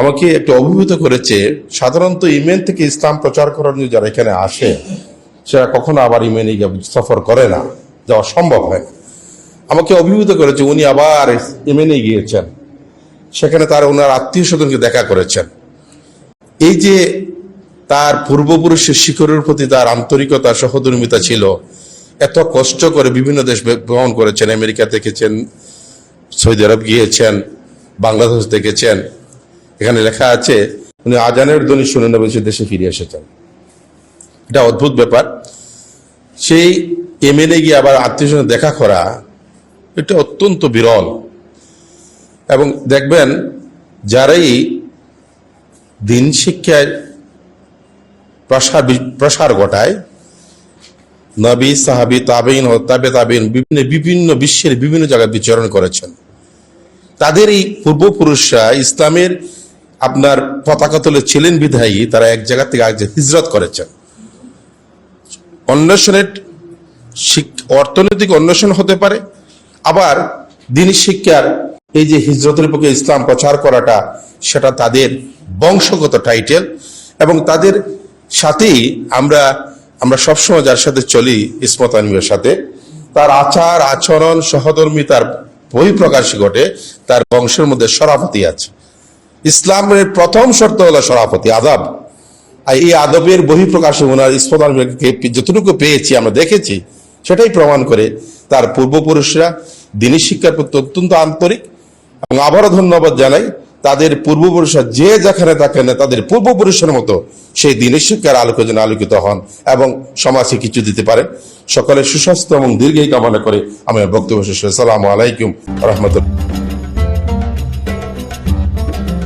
আমাকে একটু অভিভূত করেছে, সাধারণত ইমেন থেকে ইসলাম প্রচার করার জন্য যারা এখানে আসে সেটা কখনো আবার ইমেনে সফর করে না যাওয়া সম্ভব হয়। না আমাকে অভিভূত করেছে, উনি আবার ইমেনে গিয়েছেন। সেখানে তার ওনার আত্মীয় স্বজনকে দেখা করেছেন। এই যে তার পূর্বপুরুষের শিখরের প্রতি তার আন্তরিকতা, সহধর্মিতা ছিল, এত কষ্ট করে বিভিন্ন দেশ ভ্রমণ করেছেন, আমেরিকা দেখেছেন, সৌদি আরব গিয়েছেন, বাংলাদেশ দেখেছেন এখানে লেখা আছে, উনি আজানের ধ্বনি শুনে নেবে সে দেশে ফিরে এসেছেন। এটা অদ্ভুত ব্যাপার। সেই এমএলএ গিয়ে আবার আত্মীয় স্বজন দেখা করা, এটা অত্যন্ত বিরল। এবং দেখবেন, যারাই দিন শিক্ষায় প্রসার প্রসার ঘটায়, নবী, সাহাবি তাবিন ও তাবে তাবিন বিভিন্ন বিভিন্ন বিশ্বের বিভিন্ন জায়গায় বিচরণ করেছেন। তাদের এই পূর্বপুরুষরা ইসলামের আপনার পতাকা তুলে ছিলেন বিধায়ী, তারা এক জায়গা থেকে আরেক হিজরত করেছেন। অন্বেষণের অর্থনৈতিক অন্বেষণ হতে পারে, আবার দিনী শিক্ষার এই যে হিজরতের পক্ষে ইসলাম প্রচার করাটা, সেটা তাদের বংশগত টাইটেল এবং তাদের সাথেই আমরা আমরা সবসময় যার সাথে চলি ইসমত আনবির সাথে, তার আচার, আচরণ, সহধর্মিতার বহিঃপ্রকাশ ঘটে, তার বংশের মধ্যে সরাফতি আছে। ইসলামের প্রথম শর্ত হলো সরাফতি আদাব আর এই আদবের বহিঃপ্রকাশে ওনার ইসমত যতটুকু পেয়েছি, আমরা দেখেছি, সেটাই প্রমাণ করে তার পূর্বপুরুষরা, দিনী শিক্ষার প্রতি অত্যন্ত আন্তরিক এবং আবারও ধন্যবাদ জানাই, তাদের পূর্বপুরুষরা যে যেখানে থাকেন তাদের পূর্বপুরুষের মতো সেই দিনের শিক্ষার আলোকে যেন আলোকিত হন এবং সমাজে কিছু দিতে পারেন। সকলের সুস্বাস্থ্য এবং দীর্ঘই কামনা করে আমি বক্তব্য শেষ সালাম আলাইকুম রহমতুল্লাহ।